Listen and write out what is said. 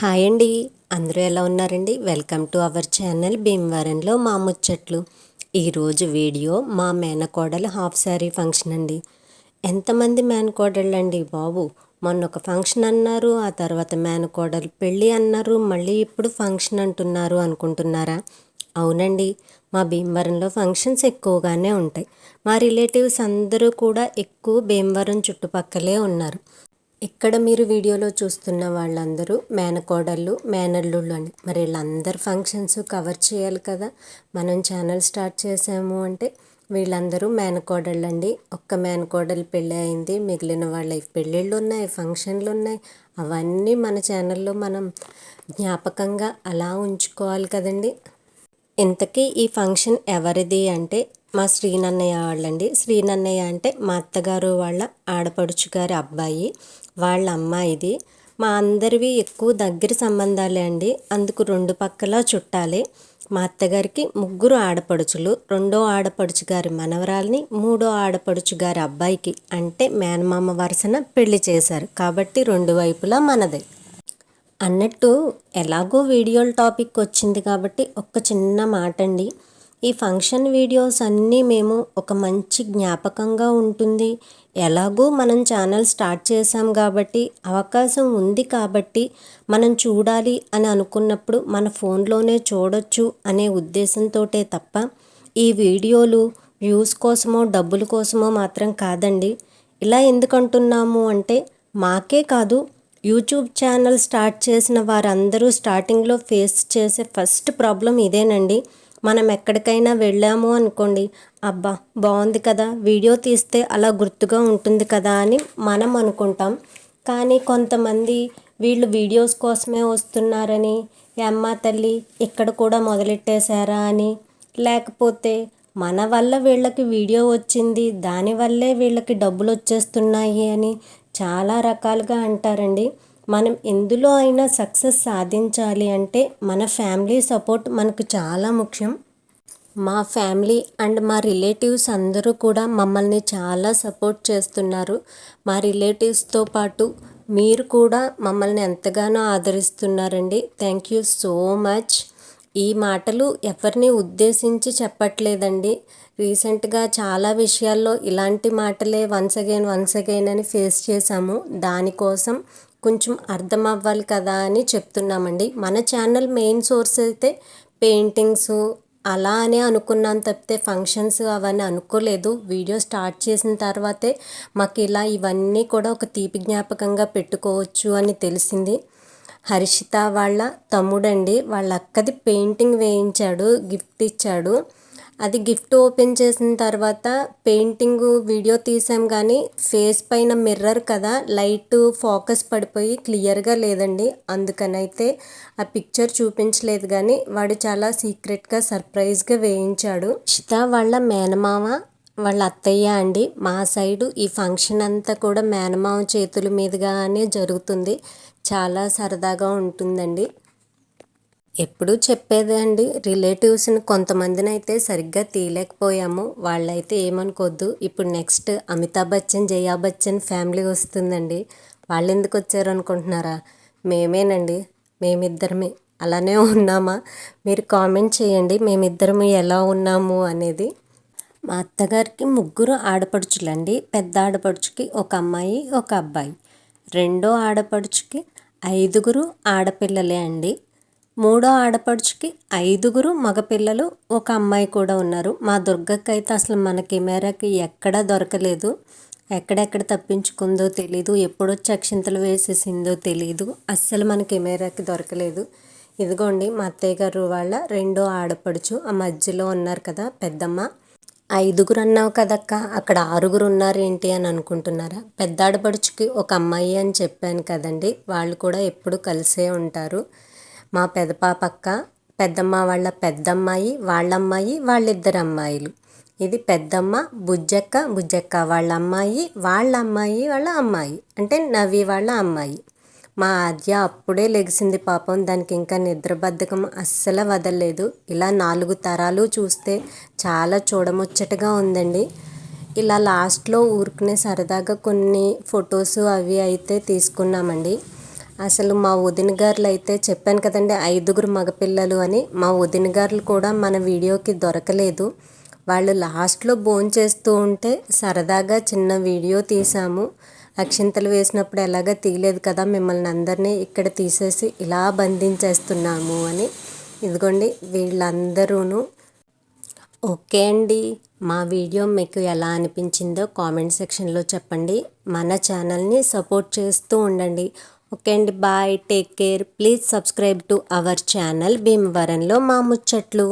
Hi అండి. అందరూ ఎలా ఉన్నారండి? వెల్కమ్ టు అవర్ ఛానల్ భీమవరంలో మా ముచ్చట్లు. ఈరోజు వీడియో మా మేనకోడలు హాఫ్ శారీ ఫంక్షన్ అండి. ఎంతమంది మేనకోడళ్ళు అండి బాబు? మొన్న ఒక ఫంక్షన్ అన్నారు ఆ తర్వాత మేనకోడలు పెళ్ళి అన్నారు మళ్ళీ ఇప్పుడు ఫంక్షన్ అంటున్నారు అనుకుంటున్నారా? అవునండి. మా భీమవరంలో ఫంక్షన్స్ ఎక్కువగానే ఉంటాయి. మా రిలేటివ్స్ అందరూ కూడా ఎక్కువ భీమవరం చుట్టుపక్కలే ఉన్నారు. ఇక్కడ మీరు వీడియోలో చూస్తున్న వాళ్ళందరూ మేనకోడళ్ళు మేనల్లుళ్ళు అని. మరి వీళ్ళందరి ఫంక్షన్స్ కవర్ చేయాలి కదా. మనం ఛానల్ స్టార్ట్ చేసాము అంటే వీళ్ళందరూ మేనకోడళ్ళు అండి ఒక్క మేనకోడలు పెళ్ళి అయింది మిగిలిన వాళ్ళ పెళ్ళిళ్ళు ఉన్నాయి ఫంక్షన్లు ఉన్నాయి అవన్నీ మన ఛానల్లో మనం జ్ఞాపకంగా అలా ఉంచుకోవాలి కదండి. ఇంతకీ ఈ ఫంక్షన్ ఎవరిది అంటే మా శ్రీనన్నయ్య వాళ్ళండి. శ్రీనన్నయ్య అంటే మా అత్తగారు వాళ్ళ ఆడపడుచు గారి అబ్బాయి వాళ్ళ అమ్మాయిది. మా అందరివి ఎక్కువ దగ్గర సంబంధాలే అండి. అందుకు రెండు పక్కల చుట్టాలే. మా అత్తగారికి ముగ్గురు ఆడపడుచులు రెండో ఆడపడుచు గారి మనవరాల్ని మూడో ఆడపడుచు గారి అబ్బాయికి అంటే మేనమామ వరుసన పెళ్ళి చేశారు. కాబట్టి రెండు వైపులా మనదే. అన్నట్టు ఎలాగో వీడియోల టాపిక్ వచ్చింది కాబట్టి ఒక్క చిన్న మాట అండి ఈ ఫంక్షన్ వీడియోస్ అన్నీ మేము ఒక మంచి జ్ఞాపకంగా ఉంటుంది. ఎలాగో మనం ఛానల్ స్టార్ట్ చేసాం కాబట్టి అవకాశం ఉంది కాబట్టి మనం చూడాలి అని అనుకున్నప్పుడు మన ఫోన్లోనే చూడొచ్చు అనే ఉద్దేశంతో తప్ప ఈ వీడియోలు వ్యూస్ కోసమో డబ్బుల కోసమో మాత్రం కాదండి. ఇలా ఎందుకంటున్నాము అంటే మాకే కాదు యూట్యూబ్ ఛానల్ స్టార్ట్ చేసిన వారందరూ స్టార్టింగ్లో ఫేస్ చేసే ఫస్ట్ ప్రాబ్లం ఇదేనండి. మనం ఎక్కడికైనా వెళ్ళాము అనుకోండి అబ్బా బాగుంది కదా వీడియో తీస్తే అలా గుర్తుగా ఉంటుంది కదా అని మనం అనుకుంటాం. కానీ కొంతమంది వీళ్ళు వీడియోస్ కోసమే వస్తున్నారని అమ్మ తల్లి ఇక్కడ కూడా మొదలెట్టేశారా అని. లేకపోతే మన వల్ల వీళ్ళకి వీడియో వచ్చింది దానివల్లే వీళ్ళకి డబ్బులు వచ్చేస్తున్నాయి అని చాలా రకాలుగా అంటారండి. మనం ఎందులో అయినా సక్సెస్ సాధించాలి అంటే మన ఫ్యామిలీ సపోర్ట్ మనకు చాలా ముఖ్యం. మా ఫ్యామిలీ అండ్ మా రిలేటివ్స్ అందరూ కూడా మమ్మల్ని చాలా సపోర్ట్ చేస్తున్నారు. మా రిలేటివ్స్తో పాటు మీరు కూడా మమ్మల్ని ఎంతగానో ఆదరిస్తున్నారండి. Thank you so much. ఈ మాటలు ఎవరిని ఉద్దేశించి చెప్పట్లేదండి. రీసెంట్గా చాలా విషయాల్లో ఇలాంటి మాటలే వన్స్ అగైన్ వన్స్ అగైన్ అని ఫేస్ చేశాము. దానికోసం కొంచెం అర్థం అవ్వాలి కదా అని చెప్తున్నామండి. మన ఛానల్ మెయిన్ సోర్స్ అయితే పెయింటింగ్స్ అలా అని అనుకున్నాను తప్పితే ఫంక్షన్స్ అవన్నీ అనుకోలేదు. వీడియో స్టార్ట్ చేసిన తర్వాతే మాకు ఇలా ఇవన్నీ కూడా ఒక తీపి జ్ఞాపకంగా పెట్టుకోవచ్చు అని తెలిసింది. హర్షిత వాళ్ళ తమ్ముడండి. వాళ్ళ అక్కది పెయింటింగ్ వేయించాడు గిఫ్ట్ ఇచ్చాడు. అది గిఫ్ట్ ఓపెన్ చేసిన తర్వాత పెయింటింగ్ వీడియో తీసాం కానీ ఫేస్ పైన మిర్రర్ కదా లైట్ ఫోకస్ పడిపోయి క్లియర్గా లేదండి. అందుకనైతే ఆ పిక్చర్ చూపించలేదు కానీ వాడు చాలా సీక్రెట్గా సర్ప్రైజ్గా వేయించాడు. షిత వాళ్ళ మేనమామ వాళ్ళ అత్తయ్య అండి. మా సైడు ఈ ఫంక్షన్ అంతా కూడా మేనమామ చేతుల మీదుగానే జరుగుతుంది. చాలా సరదాగా ఉంటుందండి. ఎప్పుడూ చెప్పేదే అండి. రిలేటివ్స్ని కొంతమందిని అయితే సరిగ్గా తీయలేకపోయాము. వాళ్ళైతే ఏమనుకోద్దు. ఇప్పుడు నెక్స్ట్ అమితాబ్ బచ్చన్ జయా బచ్చన్ ఫ్యామిలీ వస్తుందండి. వాళ్ళు ఎందుకు వచ్చారు అనుకుంటున్నారా? మేమేనండి. మేమిద్దరమే. అలానే ఉన్నామా? మీరు కామెంట్ చేయండి. మేమిద్దరం ఎలా ఉన్నాము అనేది. మా అత్తగారికి ముగ్గురు ఆడపడుచులండి. పెద్ద ఆడపడుచుకి ఒక అమ్మాయి ఒక అబ్బాయి. రెండో ఆడపడుచుకి ఐదుగురు ఆడపిల్లలే అండి. మూడో ఆడపడుచుకి ఐదుగురు మగపిల్లలు ఒక అమ్మాయి కూడా ఉన్నారు. మా దుర్గకి అయితే అసలు మన కెమెరాకి ఎక్కడా దొరకలేదు. ఎక్కడెక్కడ తప్పించుకుందో తెలీదు. ఎప్పుడొచ్చి అక్షింతలు వేసేసిందో తెలీదు. అస్సలు మన కెమెరాకి దొరకలేదు. ఇదిగోండి మా అత్తయ్య గారు వాళ్ళ రెండో ఆడపడుచు ఆ మధ్యలో ఉన్నారు కదా పెద్దమ్మ. ఐదుగురు అన్నావు కదక్క అక్కడ ఆరుగురు ఉన్నారు ఏంటి అని అనుకుంటున్నారా? పెద్ద ఆడపడుచుకి ఒక అమ్మాయి అని చెప్పాను కదండి. వాళ్ళు కూడా ఎప్పుడు కలిసే ఉంటారు. మా పెదపాప అక్క పెద్దమ్మ వాళ్ళ పెద్దమ్మాయి వాళ్ళ అమ్మాయి వాళ్ళిద్దరు అమ్మాయిలు ఇది పెద్దమ్మ బుజ్జక్క బుజ్జక్క వాళ్ళ అమ్మాయి వాళ్ళ అమ్మాయి వాళ్ళ అమ్మాయి. అంటే నవి వాళ్ళ అమ్మాయి. మా ఆద్య అప్పుడే లెగిసింది పాపం. దానికి ఇంకా నిద్రబద్ధకం అస్సలు వదలలేదు. ఇలా నాలుగు తరాలు చూస్తే చాలా చూడముచ్చటగా ఉందండి. ఇలా లాస్ట్లో ఊరుకునే సరదాగా కొన్ని ఫొటోస్ అవి అయితే తీసుకున్నామండి. అసలు మా వదిన గారులు అయితే చెప్పాను కదండి ఐదుగురు మగపిల్లలు అని. మా వదిన గారులు కూడా మన వీడియోకి దొరకలేదు. వాళ్ళు లాస్ట్లో భోజనం చేస్తూ ఉంటే సరదాగా చిన్న వీడియో తీసాము అక్షింతలు వేసినప్పుడు ఎలాగ తీయలేదు కదా మిమ్మల్ని అందరినీ ఇక్కడ తీసేసి ఇలా బంధించేస్తున్నాము అని. ఇదిగోండి వీళ్ళందరూను. ఓకే అండి మా వీడియో మీకు ఎలా అనిపించిందో కామెంట్ సెక్షన్లో చెప్పండి. మన ఛానల్ని సపోర్ట్ చేస్తూ ఉండండి. ఓకే అండి bye take care. Please subscribe to our channel భీమవరంలో మా ముచ్చట్లు.